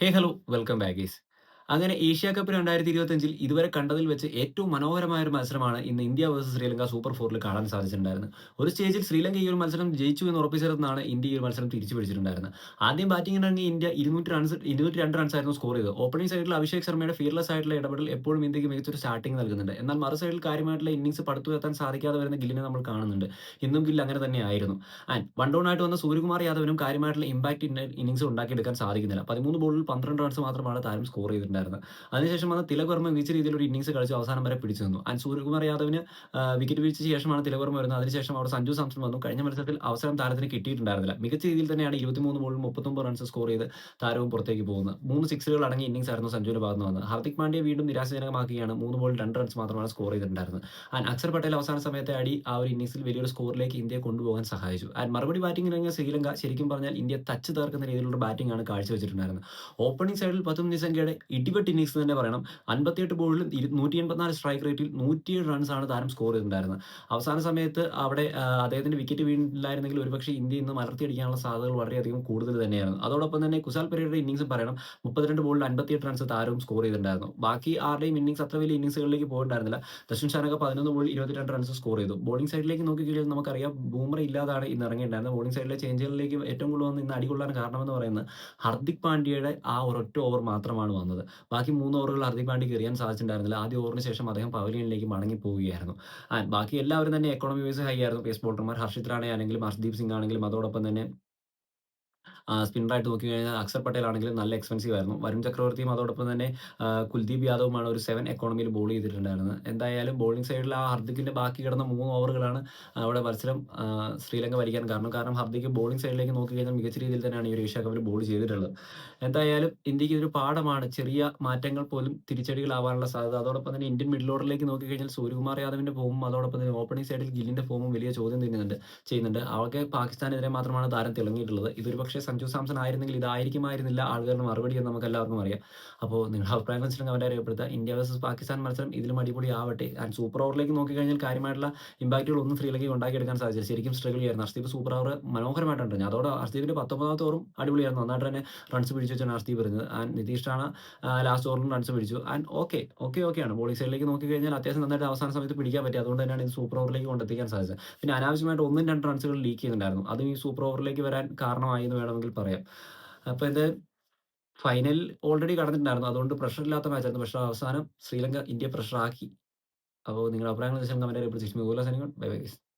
Hey hello welcome back guys അങ്ങനെ Asia cup രണ്ടായിരത്തി ഇരുപത്തിയഞ്ചിൽ ഇതുവരെ കണ്ടതിൽ വെച്ച് ഏറ്റവും മനോഹരമായ ഒരു മത്സരമാണ് ഇന്ന് ഇന്ത്യ വേഴ്സസ് ശ്രീലങ്ക സൂപ്പർ ഫോറിൽ കാണാൻ സാധിച്ചിട്ടുണ്ടായിരുന്നു ഒരു സ്റ്റേജിൽ ശ്രീലങ്ക ഈ ഒരു മത്സരം ജയിച്ചു എന്ന് ഉറപ്പിച്ചിരുന്നാണ് ഇന്ത്യ ഈ ഒരു മത്സരം തിരിച്ചു പിടിച്ചിട്ടുണ്ടായിരുന്നത്. ആദ്യം ബാറ്റിംഗ് ഇന്ത്യ ഇരുന്നൂറ്റി റൺസ് ഇരുന്നൂറ്റി രണ്ട് റൺസ് ആയിരുന്നു സ്കോർ ചെയ്തത്. ഓപ്പണിംഗ് സൈഡിൽ അഭിഷേക് ശർമ്മയുടെ ഫിയർലെസ് ആയിട്ടുള്ള ഇടപെടൽ എപ്പോഴും ഇന്ത്യയ്ക്ക് മികച്ചൊരു സ്റ്റാർട്ടിംഗ് നൽകുന്നുണ്ട്. എന്നാൽ മറു സൈഡിൽ കാര്യമായിട്ടുള്ള ഇന്നിംഗ്സ് പടുത്തുയർത്താൻ സാധിക്കാതെ വരുന്ന ഗില്ലിനെ നമ്മൾ കാണുന്നുണ്ട്. ഇന്നും ഗില്ല് അങ്ങനെ തന്നെയായിരുന്നു. ആൻഡ് വൺ ഡൗൺ ആയിട്ട് വന്ന സൂര്യകുമാർ യാദവിനും കാര്യമായിട്ടുള്ള ഇമ്പാക്ട് ഇന്നിംഗ്സ് ഉണ്ടാക്കിയെടുക്കാൻ സാധിക്കുന്നില്ല. പതിമൂന്ന് ബോളിൽ പന്ത്രണ്ട് റൺസ് മാത്രമാണ് താരം സ്കോർ ചെയ്തിട്ടുണ്ടായിരുന്നത്. അതിനുശേഷം വന്ന തിലക് വർമ്മ മികച്ച രീതിയിൽ ഒരു ഇന്നിംഗ്സ് കളിച്ച് അവസാനം വരെ പിടിച്ചു നിന്നു. ആൻഡ് സൂര്യകുമാർ യാദവിന് വിക്കറ്റ് വീഴ്ച ശേഷമാണ് തിലക് വർമ്മ വരുന്നത്. അതിനുശേഷം അവിടെ സഞ്ജു സാംസൺ വന്നു. കഴിഞ്ഞ മത്സരത്തിൽ അവസരം താരത്തിന് കിട്ടിയിട്ടുണ്ടായിരുന്നില്ല. മികച്ച രീതിയിൽ തന്നെയാണ് ഇരുപത്തിമൂന്ന് ബോളിൽ മുപ്പത്തൊമ്പത് റൺസ് സ്കോർ ചെയ്ത് താരവും പുറത്തേക്ക് പോകുന്നത്. മൂന്ന് സിക്സുകൾ അടങ്ങിയ ഇന്നിങ്സ് ആയിരുന്നു സഞ്ജുവിന്റെ ഭാഗത്ത് വന്നത്. ഹാർദിക് പാണ്ഡ്യ വീണ്ടും നിരാശജനകമാക്കുകയാണ്. മൂന്ന് ബോളിൽ രണ്ട് റൺസ് മാത്രമാണ് സ്കോർ ചെയ്തിട്ടുണ്ടായിരുന്നത്. ആൻഡ് അക്ഷർ പട്ടേൽ അവസാന സമയത്തെ അടി ആ ഒരു ഇന്നിങ്സിൽ വലിയൊരു സ്കോറിലേക്ക് ഇന്ത്യയെ കൊണ്ടുപോകാൻ സഹായിച്ചു. ആൻഡ് മറുപടി ബാറ്റിംഗ് ഇറങ്ങിയ ശ്രീലങ്ക ശരിക്കും പറഞ്ഞാൽ ഇന്ത്യ ടച്ച് തീർക്കുന്ന രീതിയിലുള്ള ബാറ്റിംഗ് ആണ് കാഴ്ചവെച്ചിട്ടുണ്ടായിരുന്നത്. ഓപ്പണിംഗ് സൈഡിൽ പത്തും നിസംഖ്യയുടെ ഇടിവെട്ട് ഇന്നിങ്സ് തന്നെ പറയണം. അൻപത്തിയെട്ട് ബോളിൽ നൂറ്റി എൺപത്തിനാല് സ്ട്രൈക്ക് റേറ്റിൽ നൂറ്റിയേഴ് ആണ് താരം സ്കോർ ചെയ്തിട്ടുണ്ടായിരുന്നത്. അവസാന സമയത്ത് അവിടെ അദ്ദേഹത്തിന്റെ വിക്കറ്റ് വീണില്ലായിരുന്നെങ്കിൽ ഒരുപക്ഷെ ഇന്ത്യ ഇന്ന് മലർത്തിയടിക്കാനുള്ള സാധ്യതകൾ വളരെയധികം കൂടുതൽ തന്നെയായിരുന്നു. അതോടൊപ്പം തന്നെ കുസാൽ പെരയുടെ ഇന്നിങ്സും പറയണം. മുപ്പത്തിരണ്ട് ബോളിൽ അൻപത്തിയെട്ട് റൺസ് താരവും സ്കോർ ചെയ്തിട്ടുണ്ടായിരുന്നു. ബാക്കി ആരുടെയും ഇന്നിങ്സ് അത്ര വലിയ ഇന്നിംഗ്സുകളിലേക്ക് പോയിട്ടുണ്ടായിരുന്നില്ല. ദക്ഷിൺ ഷാനൊക്കെ പതിനൊന്ന് ബോളിൽ ഇരുപത്തിരണ്ട് റൺസ് സ്കോർ ചെയ്തു. ബോളിംഗ് സൈഡിലേക്ക് നോക്കിക്കഴിഞ്ഞാൽ നമുക്കറിയാം ബൂമർ ഇല്ലാതാണ് ഇന്ന് ഇറങ്ങിയിട്ടുണ്ടായിരുന്നത്. ബോളിംഗ് സൈഡിലെ ചേഞ്ചുകളിലേക്ക് ഏറ്റവും കൂടുതൽ വന്ന് ഇന്ന് അടികൊള്ളാൻ കാരണമെന്ന് പറയുന്നത് ഹർദിക് പാണ്ഡ്യയുടെ ആ ഒരൊറ്റ ഓവർ മാത്രമാണ് വന്നത്. ബാക്കി മൂന്ന് ഓവറുകൾ ഹർദിക് പാണ്ഡ്യക്ക് എറിയാൻ സാധിച്ചിട്ടുണ്ടായിരുന്നില്ല. ആദ്യ ഓവറിന് ശേഷം അദ്ദേഹം പവലിയനിലേക്ക് മടങ്ങി പോവുകയായിരുന്നു. ബാക്കി എല്ലാവരും തന്നെ എക്കോണമി വൈസ് ഹൈ ആയിരുന്നു. പേസ് ബോളർമാർ ഹർഷിത് റാണെ ആണെങ്കിലും ഹർഷ്ദീപ് സിംഗ് ആണെങ്കിലും അതോടൊപ്പം തന്നെ സ്പിന്നറായിട്ട് നോക്കിക്കഴിഞ്ഞാൽ അക്സർ പട്ടേൽ ആണെങ്കിലും നല്ല എക്സ്പെൻസീവ് ആയിരുന്നു. വരുൺ ചക്രവർത്തിയും അതോടൊപ്പം തന്നെ കുൽദീപ് യാദവുമാണ് ഒരു സെവൻ എക്കോണമിയിൽ ബോൾ ചെയ്തിട്ടുണ്ടായിരുന്നത്. എന്തായാലും ബോളിംഗ് സൈഡിൽ ആ ഹർദിക്കിന്റെ ബാക്കി കിടന്ന മൂന്ന് ഓവറുകളാണ് അവിടെ മത്സരം ശ്രീലങ്ക വലിക്കാൻ കാരണം. കാരണം ഹർദിക്ക് ബോളിംഗ് സൈഡിലേക്ക് നോക്കി കഴിഞ്ഞാൽ മികച്ച രീതിയിൽ തന്നെയാണ് ഈ ഒരു ഏഷ്യ കപ്പിൽ ബോൾ ചെയ്തിട്ടുള്ളത്. എന്തായാലും ഇന്ത്യയ്ക്ക് ഇതൊരു പാഠമാണ്. ചെറിയ മാറ്റങ്ങൾ പോലും തിരിച്ചടികളാവാനുള്ള സാധ്യത. അതോടൊപ്പം തന്നെ ഇന്ത്യൻ മിഡിൽ ഓർഡറിലേക്ക് നോക്കി കഴിഞ്ഞാൽ സൂര്യകുമാർ യാദവിന്റെ ഫോമും അതോടൊപ്പം തന്നെ ഓപ്പണിംഗ് സൈഡിൽ ഗില്ലിന്റെ ഫോമും വലിയ ചോദ്യം തന്നെയുണ്ട് ചെയ്യുന്നുണ്ട്. അവർക്ക് പാകിസ്ഥാനെതിരെ മാത്രമാണ് താരം തിളങ്ങിയിട്ടുള്ളത്. ഇതൊരു പക്ഷേ സഞ്ജു സാംസൺ ആയിരുന്നെങ്കിൽ ഇതായിരിക്കുമായിരുന്നില്ല. ആളുകളുടെ മറുപടി എന്ന് നമുക്ക് എല്ലാവർക്കും അറിയാം. അപ്പോൾ നിങ്ങളുടെ അഭിപ്രായം വെച്ചിട്ടുണ്ടെങ്കിൽ അവരെ അറിയപ്പെടുത്തുക ഇന്ത്യ വേഴ്സസ് പാകിസ്ഥാൻ മത്സരം ഇതിലും അടിപൊളി ആവട്ടെ ആൻഡ് സൂപ്പർ ഓവറിലേക്ക് നോക്കിക്കഴിഞ്ഞാൽ കാര്യമായിട്ടുള്ള ഇമ്പാക്റ്റുകൾ ഒന്നും ശ്രീലങ്കയ്ക്ക് ഉണ്ടാക്കിയെടുക്കാൻ സാധിച്ചില്ല. ശരിക്കും സ്ട്രഗിൾ ചെയ്യായിരുന്നു. ഹർദീപ് സൂപ്പർ ഓവർ മനോഹരമായിട്ടുണ്ട്. അതോടെ ഹർദീപിന്റെ പത്തൊമ്പതാമത്തെ ഓവറും അടിപൊളിയായിരുന്നു. നന്നായിട്ട് തന്നെ റൺസ് പിടിച്ചു വെച്ചാണ് ഹർദീപ് വരുന്നത് ആൻഡ് നിതീഷാണ് ലാസ്റ്റ് ഓവറിൽ റൺസ് പിടിച്ചു. ആൻഡ് ഓക്കെ ഓക്കെ ആണ്. ബോളിംഗ് സൈഡിലേക്ക് നോക്കി കഴിഞ്ഞാൽ അത്യാവശ്യം നന്നായിട്ട് അവസാന സമയത്ത് പിടിക്കാൻ പറ്റി. അതുകൊണ്ട് തന്നെയാണ് ഇത് സൂപ്പർ ഓവറിലേക്ക് കൊണ്ടെത്തിക്കാൻ സാധിച്ചത്. പിന്നെ അനാവശ്യമായിട്ട് ഒന്നും രണ്ട് റൺസുകൾ ലീക്ക് ചെയ്യുന്നുണ്ടായിരുന്നു. അതും ഈ സൂപ്പർ ഓവറിലേക്ക് വരാൻ കാരണമായി എന്ന് വേണമെങ്കിൽ പറയാം. അപ്പോൾ ഇത് ഫൈനൽ ഓൾറെഡി കടന്നിട്ടുണ്ടായിരുന്നു. അതുകൊണ്ട് പ്രഷർ ഇല്ലാത്ത മാച്ചായിരുന്നു പക്ഷേ അവസാനം ശ്രീലങ്ക ഇന്ത്യ പ്രഷർ ആക്കി. അപ്പോൾ നിങ്ങളുടെ അഭിപ്രായങ്ങൾ വെച്ചാൽ കമന്റ് അറിയപ്പെടുത്തി ബൈ ബൈ